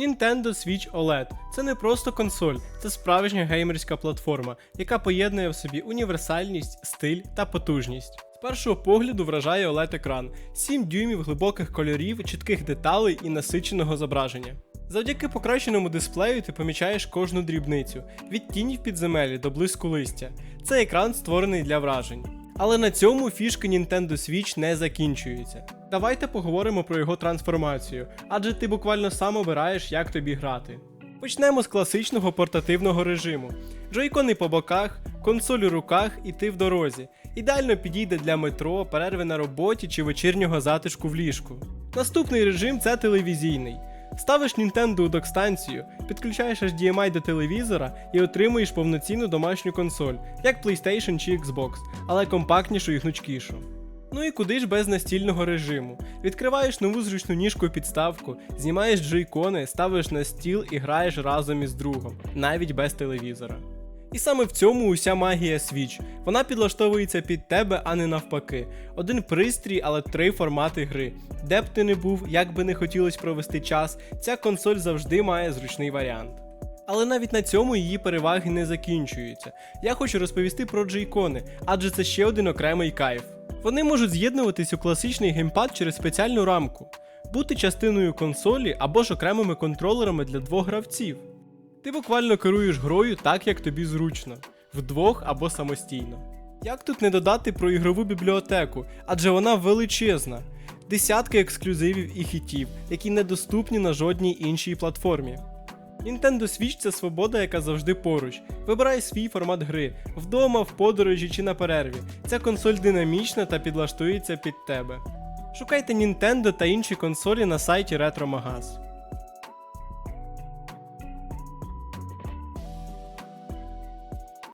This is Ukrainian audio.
Nintendo Switch OLED це не просто консоль, це справжня геймерська платформа, яка поєднує в собі універсальність, стиль та потужність. З першого погляду вражає oled екран 7 дюймів глибоких кольорів, чітких деталей і насиченого зображення. Завдяки покращеному дисплею ти помічаєш кожну дрібницю від тіні в підземелі до блиску листя. Цей екран створений для вражень. Але на цьому фішки Nintendo Switch не закінчуються. Давайте поговоримо про його трансформацію, адже ти буквально сам обираєш, як тобі грати. Почнемо з класичного портативного режиму. Джойкони по боках, консоль у руках і ти в дорозі. Ідеально підійде для метро, перерви на роботі чи вечірнього затишку в ліжку. Наступний режим це телевізійний. Ставиш Nintendo у док-станцію, підключаєш HDMI до телевізора і отримуєш повноцінну домашню консоль, як PlayStation чи Xbox, але компактнішу і гнучкішу. Ну і куди ж без настільного режиму? Відкриваєш нову зручну ніжку і підставку, знімаєш джойкони, ставиш на стіл і граєш разом із другом, навіть без телевізора. І саме в цьому уся магія Switch. Вона підлаштовується під тебе, а не навпаки. Один пристрій, але три формати гри. Де б ти не був, як би не хотілося провести час, ця консоль завжди має зручний варіант. Але навіть на цьому її переваги не закінчуються. Я хочу розповісти про джейкони, адже це ще один окремий кайф. Вони можуть з'єднуватись у класичний геймпад через спеціальну рамку, бути частиною консолі або ж окремими контролерами для двох гравців. Ти буквально керуєш грою так, як тобі зручно, вдвох або самостійно. Як тут не додати про ігрову бібліотеку, адже вона величезна. Десятки ексклюзивів і хітів, які недоступні на жодній іншій платформі. Nintendo Switch це свобода, яка завжди поруч. Вибирай свій формат гри вдома, в подорожі чи на перерві. Ця консоль динамічна та підлаштується під тебе. Шукайте Nintendo та інші консолі на сайті RetroMagaz.